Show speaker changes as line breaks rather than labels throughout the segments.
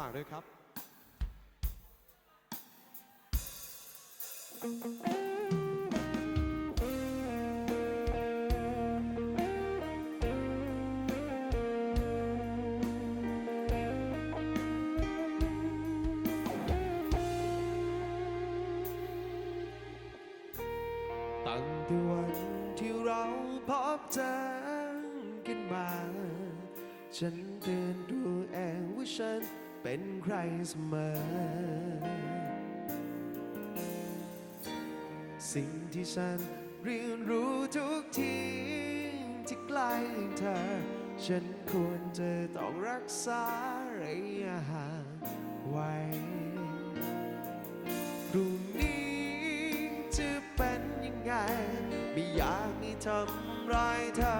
ฝากด้วยครับตั้งแต่วันที่เราพบเจอกันมา ฉันเตือนตัวเองว่าฉัน เป็นใครเสมอ สิ่งที่ฉันเรียนรู้ทุกทีที่ใกล้เธอ ฉันควรจะต้องรักษาระยะห่างไว้พรุ่งนี้จะเป็นยังไง ไม่อยากให้ทำร้ายเธอ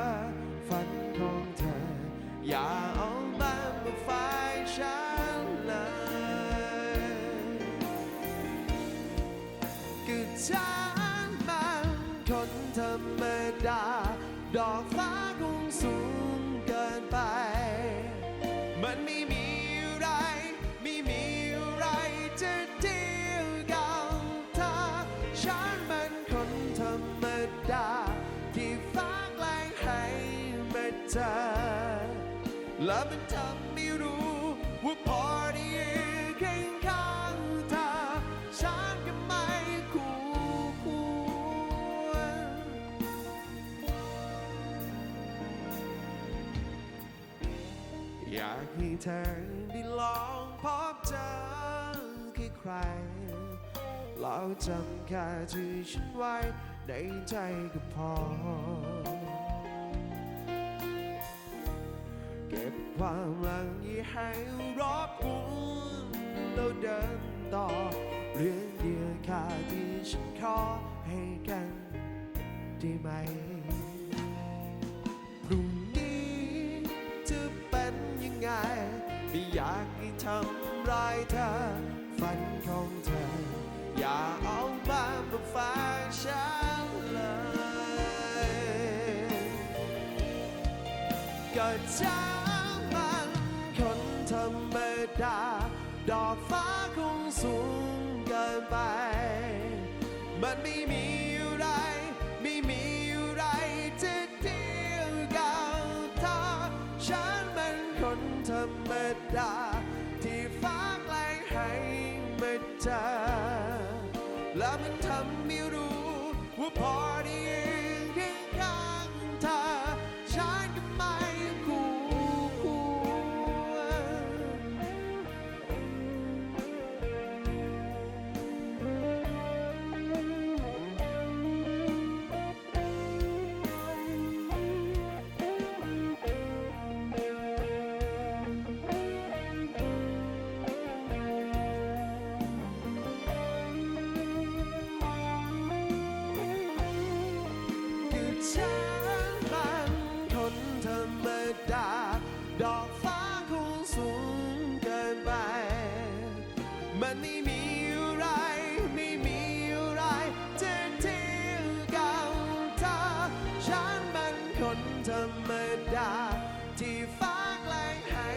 ฉันมันคนธรรมดา ดอกฟ้าคงสูงเกินไป มันไม่มีอะไร ไม่มีอะไรจะเทียบกับเธอฉันมันคนธรรมดา ที่ฟ้าแกล้งให้มาเจอและมันทำไม่รู้ว่าพอ อยากให้เธอได้ลองพบเจอแค่ใครแล้วจำแค่ที่ฉันไว้ในใจก็พอ เก็บความหลังอย่ให้รอบกวนเราเดินต่อ เรื่องเดียวค่าที่ฉันขอให้ ไม่อยากให้ทำร้ายเธอ ฝันของเธอ อย่าเอามามาฝากฉันเลยก็จ้ามันคนธรรมดา ดอกฟ้าคงสูงเกินไป มันไม่มีอะไร ไม่มี มาเจอแล้วมันทำไม่รู้ ดาที่ฟ้าแกล้งให้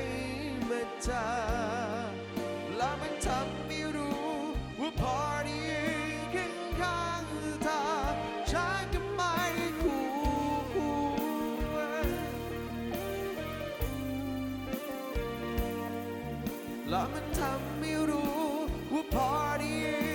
มาเจอแล้วมันทำไม่รู้ว่าพอได้ยืนเคียงข้างเธอฉันก็ไม่คู่ควรแล้วมันทำไม่รู้ว่าพอได้